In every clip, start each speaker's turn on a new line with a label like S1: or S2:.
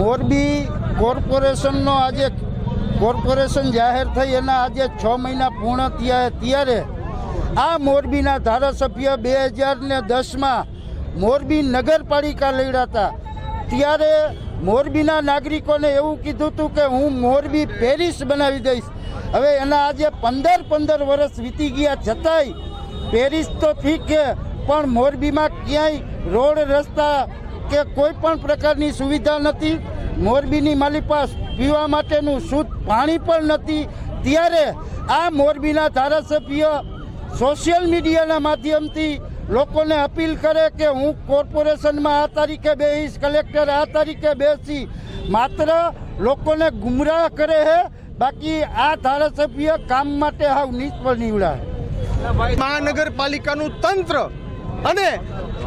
S1: મોરબી કોર્પોરેશનનો આજે કોર્પોરેશન જાહેર થઈ એના આજે છ મહિના પૂર્ણ થયા ત્યારે આ મોરબીના ધારાસભ્ય બે હજાર ને દસમાં મોરબી નગરપાલિકા લડ્યા ત્યારે મોરબીના નાગરિકોને એવું કીધું હતું કે હું મોરબી પેરિસ બનાવી દઈશ. હવે એના આજે પંદર પંદર વર્ષ વીતી ગયા છતાંય પેરિસ તો ઠીક છે, પણ મોરબીમાં ક્યાંય રોડ રસ્તા કે કોઈ પણ પ્રકારની સુવિધા નથી, મોરબીની માલી પાસ પીવા માટેનું શુદ્ધ પાણી પણ નથી. ત્યારે આ મોરબીના ધારાસભ્ય સોશિયલ મીડિયાના માધ્યમથી લોકોને અપીલ કરે કે હું કોર્પોરેશનમાં આ તારીખે બેસીશ કલેક્ટર આ તારીખે બેસી, માત્ર લોકોને ગુમરાહ કરે છે બાકી આ ધારાસભ્ય કામ માટે હાવ નિષ્ફળ નીવડા છે
S2: મહાનગરપાલિકાનું તંત્ર અને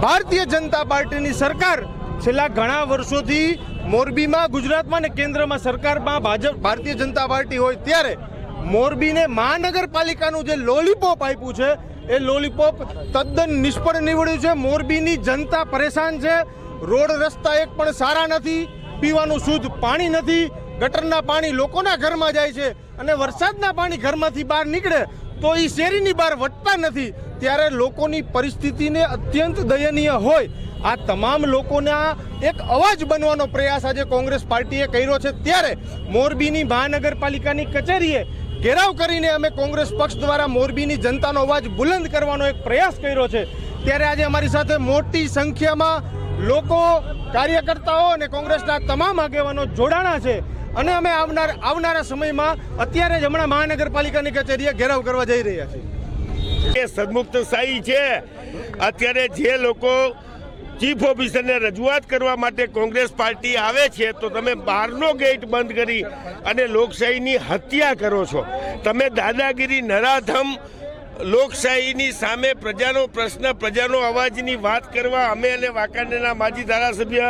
S2: ભારતીય જનતા પાર્ટીની સરકાર છેલ્લા ઘણા વર્ષોથી મોરબીમાં ગુજરાતમાં ને કેન્દ્રમાં સરકારમાં ભાજપ ભારતીય જનતા પાર્ટી હોય ત્યારે મોરબીને મહાનગરપાલિકાનું જે લોલીપોપ આપ્યું છે, એ લોલીપોપ તદ્દન નિષ્ફળ નીવડ્યું છે. મોરબીની જનતા પરેશાન છે. રોડ રસ્તા એક પણ સારા નથી. પીવાનું શુદ્ધ પાણી નથી. ગટરના પાણી લોકોના ઘરમાં જાય છે અને વરસાદના પાણી ઘરમાંથી બહાર નીકળે તો એ શેરીની બહાર વટતા નથી. ત્યારે લોકોની પરિસ્થિતિને અત્યંત દયનીય હોય. આ તમામ લોકોના એક અવાજ બનવાનો પ્રયાસ આજે કોંગ્રેસ પાર્ટીએ કર્યો છે. ત્યારે મોરબીની મહાનગરપાલિકાની કચેરીએ ઘેરાવ કરીને અમે કોંગ્રેસ પક્ષ દ્વારા મોરબીની જનતાનો અવાજ બુલંદ કરવાનો એક પ્રયાસ કર્યો છે. ત્યારે આજે અમારી સાથે મોટી સંખ્યામાં લોકો કાર્યકર્તાઓ અને કોંગ્રેસના તમામ આગેવાનો જોડાણા છે. અને અમે આવનાર આવનારા સમયમાં અત્યારે જ હમણાં મહાનગરપાલિકાની કચેરીએ ઘેરાવ કરવા જઈ રહ્યા છીએ.
S3: એ સદમુક્ત શાહી છે. અત્યારે જે લોકો ચીફ ઓફિસરને રજૂઆત કરવા માટે કોંગ્રેસ પાર્ટી આવે છે, તો તમે બહારનો ગેટ બંધ કરી અને લોકશાહીની હત્યા કરો છો. તમે દાદાગીરી નરાધમ લોકશાહીની સામે પ્રજાનો પ્રશ્ન, પ્રજાનો અવાજની વાત કરવા અમે અને વાંકાનેરના માજી ધારાસભ્ય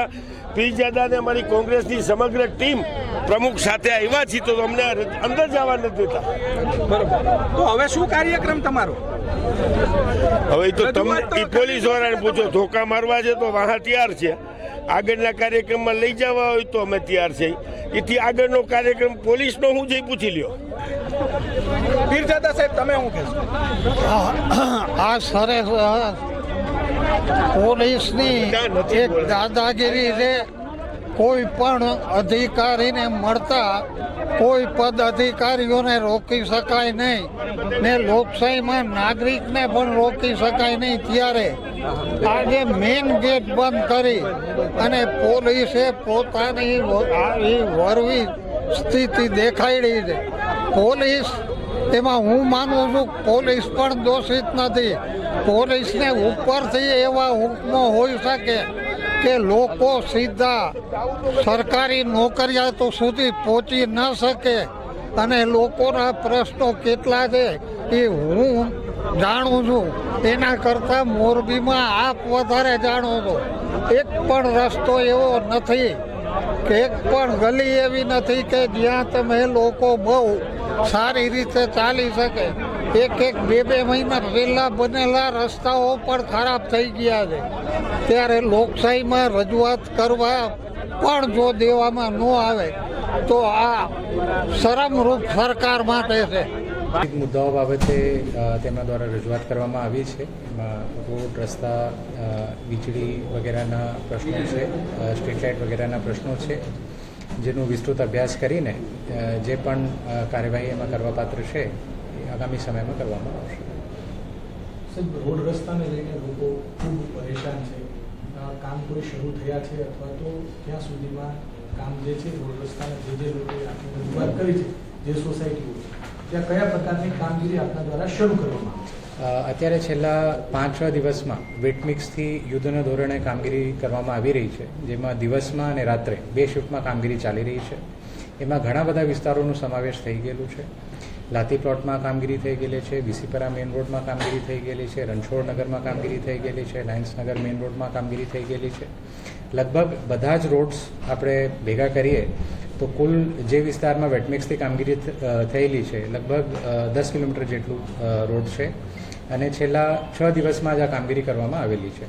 S3: પીરજાદા અને અમારી કોંગ્રેસની સમગ્ર ટીમ પ્રમુખ સાથે આવ્યા છીએ તો અમને અંદર જવા નથી દેતા.
S4: બરોબર. તો હવે શું કાર્યક્રમ તમારો?
S3: હવે તો તમે પોલીસ વાળાને પૂછો ધોકા મારવા છે તો વાહ તૈયાર છે. આગળના કાર્યક્રમમાં લઈ જવા હોય તો અમે તૈયાર છે એથી આગળનો કાર્યક્રમ પોલીસનો હું જઈ પૂછી લ્યો.
S4: પીરજાદા સાહેબ તમે શું કહેશો?
S1: આ સરસ પોલીસની એક દાદાગીરી છે. કોઈ પણ અધિકારીને મળતા કોઈ પદ અધિકારીઓને રોકી શકાય નહીં ને લોકશાહીમાં નાગરિકને પણ રોકી શકાય નહીં ત્યારે આજે મેઇન ગેટ બંધ કરી અને પોલીસે પોતાની આવી વરવી સ્થિતિ દેખાડી છે. પોલીસ એમાં હું માનું છું, પોલીસ પણ દોષિત નથી. પોલીસને ઉપરથી એવા હુકમો હોઈ શકે કે લોકો સીધા સરકારી નોકરિયાતો સુધી પહોંચી ન શકે. અને લોકોના પ્રશ્નો કેટલા છે એ હું જાણું છું. એના કરતાં મોરબીમાં આપ વધારે જાણો છો. એક પણ રસ્તો એવો નથી કે એક પણ ગલી એવી નથી કે જ્યાં તમે લોકો બહુ સારી રીતે ચાલી શકે. એક એક બે બે મહિના પહેલા બનેલા રસ્તાઓ પણ ખરાબ થઈ ગયા છે. ત્યારે લોકશાહીમાં રજૂઆત કરવા પણ જો દેવામાં ન આવે, તો આ શરમરૂપ સરકાર માટે છે.
S5: મુદ્દાઓ બાબતે તેમના દ્વારા રજૂઆત કરવામાં આવી છે. એમાં રોડ, રસ્તા વીજળી વગેરેના પ્રશ્નો છે સ્ટ્રીટ લાઇટ વગેરેના પ્રશ્નો છે. જેનો વિસ્તૃત અભ્યાસ કરીને જે પણ કાર્યવાહી એમાં કરવાપાત્ર છે, એ આગામી સમયમાં કરવામાં આવશે.
S6: રોડ રસ્તાને લઈને લોકો ખૂબ પરેશાન છે. કામ કોઈ શરૂ થયા છે અથવા તો ક્યાં સુધીમાં કામ જે છે, રોડ રસ્તાના જે જે લોકોએ આપણી રજૂઆત કરી છે, જે સોસાયટીઓ ત્યાં કયા પ્રકારની કામગીરી આપના દ્વારા શરૂ કરવામાં આવે છે?
S5: અત્યારે છેલ્લા પાંચ છ દિવસમાં વેટમિક્સથી યુદ્ધના ધોરણે કામગીરી કરવામાં આવી રહી છે, જેમાં દિવસમાં અને રાત્રે બે શિફ્ટમાં કામગીરી ચાલી રહી છે. એમાં ઘણા બધા વિસ્તારોનો સમાવેશ થઈ ગયેલું છે. લાતી પ્લોટમાં કામગીરી થઈ ગયેલી છે વિસીપરા મેઇન રોડમાં કામગીરી થઈ ગયેલી છે, રણછોડ નગરમાં કામગીરી થઈ ગયેલી છે લાયન્સનગર મેઇન રોડમાં કામગીરી થઈ ગયેલી છે. લગભગ બધા જ રોડ્સ આપણે ભેગા કરીએ તો કુલ જે વિસ્તારમાં વેટમિક્સથી કામગીરી થયેલી છે, લગભગ દસ કિલોમીટર જેટલું રોડ છે. અને છેલ્લા છ દિવસમાં જ આ કામગીરી કરવામાં આવેલી છે.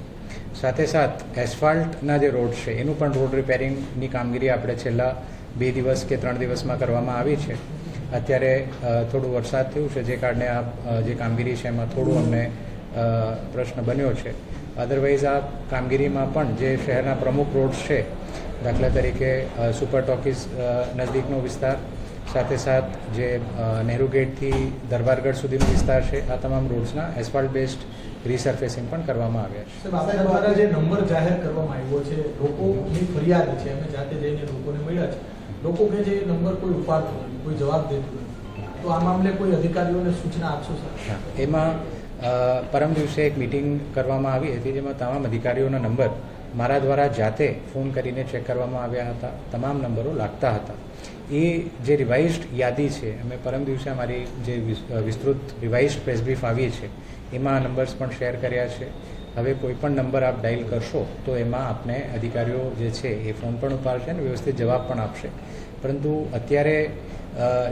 S5: સાથે સાથ, એસ્ફાલ્ટના જે રોડ છે, એનું પણ રોડ રિપેરિંગની કામગીરી આપણે છેલ્લા બે દિવસ કે ત્રણ દિવસમાં કરવામાં આવી છે. અત્યારે થોડું વરસાદ થયું છે, જે કારણે આ જે કામગીરી છે, એમાં થોડું અમને પ્રશ્ન બન્યો છે. અદરવાઇઝ આ કામગીરીમાં પણ જે શહેરના પ્રમુખ રોડ્સ છે દાખલા તરીકે સુપર ટોકીઝ નજીકનો વિસ્તાર સાથે સાથ જે નહેરુ ગેટથી દરબારગઢ સુધીનો વિસ્તાર છે આ તમામ રોડ્સના એસફાલ્ટ બેસ્ડ રીસર્ફેસિંગ પણ કરવામાં આવ્યા છે.
S6: દ્વારા જે નંબર જાહેર કરવામાં આવ્યો છે લોકોની ફરિયાદ છે અમે જાતે જઈને લોકોને મળ્યા છે. લોકો કે જે નંબર કોઈ ઉપાડતું નથી કોઈ જવાબ દેતું નથી. તો આ મામલે કોઈ અધિકારીઓને સૂચના આપશો સર
S5: એમાં પરમ દિવસે એક મિટિંગ કરવામાં આવી હતી જેમાં તમામ અધિકારીઓના નંબર મારા દ્વારા જાતે ફોન કરીને ચેક કરવામાં આવ્યા હતા. તમામ નંબરો લાગતા હતા. એ જે રિવાઇઝડ યાદી છે, અમે પરમ દિવસે અમારી જે વિસ- વિસ્તૃત રિવાઇઝડ પ્રેસ બ્રીફ આવી છે એમાં આ નંબર્સ પણ શેર કર્યા છે. હવે કોઈ પણ નંબર આપ ડાયલ કરશો, તો એમાં આપને અધિકારીઓ જે છે, એ ફોન પણ ઉપાડશે અને વ્યવસ્થિત જવાબ પણ આપશે. પરંતુ અત્યારે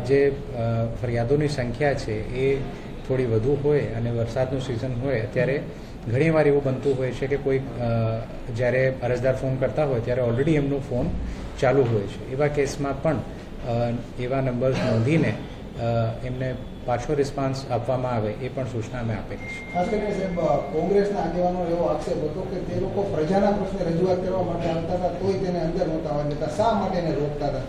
S5: જે ફરિયાદોની સંખ્યા છે, એ થોડી વધુ હોય અને વરસાદનું સિઝન હોય, અત્યારે ઘણીવાર એવું બનતું હોય છે કે કોઈ જ્યારે અરજદાર ફોન કરતા હોય ત્યારે ઓલરેડી એમનો ફોન ચાલુ હોય છે. એવા કેસમાં પણ એવા નંબર્સ નોંધીને એમને પાછો રિસ્પોન્સ આપવામાં આવે એ પણ સૂચના અમે આપેલી છે.
S7: ખાસ કરીને સાહેબ કોંગ્રેસના આગેવાનો એવો આક્ષેપ હતો કે તે લોકો પ્રજાના પ્રશ્ને રજૂઆત કરવા માટે આવતા હતા તોય તેને અંદર નહોતા આવવા દેતા. શા માટે એને રોકતા હતા?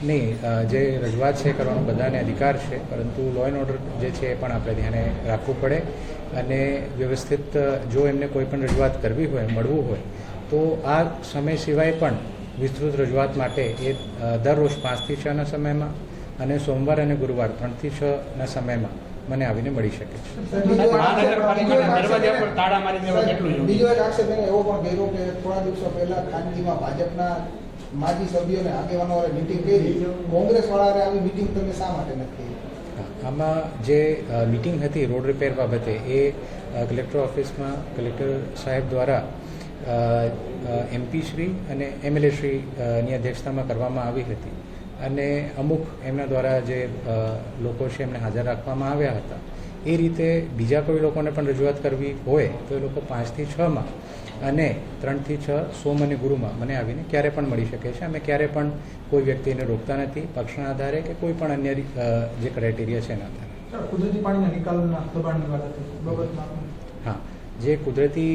S5: નહીં જે રજૂઆત છે કરવાનો બધાને અધિકાર છે પરંતુ લો એન્ડ ઓર્ડર જે છે એ પણ આપણે ધ્યાને રાખવું પડે અને વ્યવસ્થિત જો એમને કોઈ પણ રજૂઆત કરવી હોય મળવું હોય તો આ સમય સિવાય પણ વિસ્તૃત રજૂઆત માટે એ દરરોજ પાંચથી છના સમયમાં અને સોમવાર અને ગુરુવાર ત્રણથી છના સમયમાં મને આવીને મળી શકે છે.
S7: બીજો એક આક્ષેપ- એવો પણ કર્યો કે થોડા દિવસો પહેલા ખાનગીમાં ભાજપના માજી સભ્યોને આગેવાનો મિટિંગ કરી. કોંગ્રેસ વાળાએ આવી મિટિંગ તમે શા માટે નથી
S5: આમાં જે મિટિંગ હતી રોડ રિપેર બાબતે, એ કલેક્ટર ઓફિસમાં કલેક્ટર સાહેબ દ્વારા એમપી શ્રી અને એમએલએ શ્રી ની અધ્યક્ષતામાં કરવામાં આવી હતી. અને અમુક એમના દ્વારા જે લોકો છે એમને હાજર રાખવામાં આવ્યા હતા. એ રીતે બીજા કોઈ લોકોને પણ રજૂઆત કરવી હોય તો એ લોકો પાંચથી છમાં અને ત્રણથી છ સોમ અને ગુરુમાં મને આવીને ક્યારે પણ મળી શકે છે. અમે ક્યારે પણ કોઈ વ્યક્તિને રોકતા નથી. પક્ષના આધારે કે કોઈ પણ અન્ય જે ક્રાઇટેરિયા છે એના આધારે.
S6: કુદરતી પાણીના નિકાલના દબાણની વાત
S5: હા. જે કુદરતી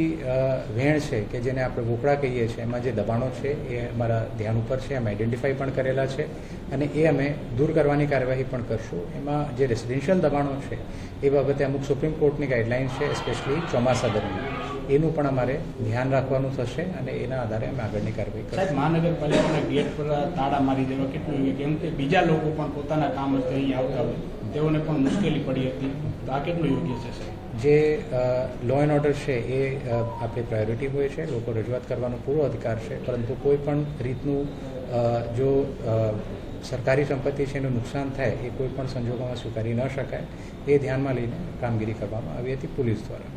S5: વેણ છે કે જેને આપણે વોકળા કહીએ છીએ એમાં જે દબાણો છે એ અમારા ધ્યાન ઉપર છે અમે આઈડેન્ટિફાઈ પણ કરેલા છે અને એ અમે દૂર કરવાની કાર્યવાહી પણ કરશું. એમાં જે રેસિડેન્શિયલ દબાણો છે એ બાબતે અમુક સુપ્રીમ કોર્ટની ગાઈડલાઇન છે સ્પેશિયલી ચોમાસા દરમિયાન. એનું પણ અમારે ધ્યાન રાખવાનું થશે અને એના આધારે અમે આગળની કાર્યવાહી કરીશું.
S8: મહાનગરપાલિકાના ગેટ પર તાળા મારી દેવા કેટલું યોગ્ય કેમ કે બીજા લોકો પણ પોતાના કામ અર્થે અહીં આવતા હોય. તેઓને પણ મુશ્કેલી પડી હતી. તો આ કેટલું યોગ્ય છે સાહેબ?
S5: જે લો એન્ડ ઓર્ડર છે એ આપણી પ્રાયોરિટી હોય છે, લોકો રજૂઆત કરવાનો પૂરો અધિકાર છે, પરંતુ કોઈ પણ રીતનું જો સરકારી સંપત્તિ છે એનું નુકસાન થાય, એ કોઈ પણ સંજોગોમાં સ્વીકારી ન શકાય, એ ધ્યાનમાં લઈને કામગીરી કરવામાં આવી હતી પોલીસ દ્વારા.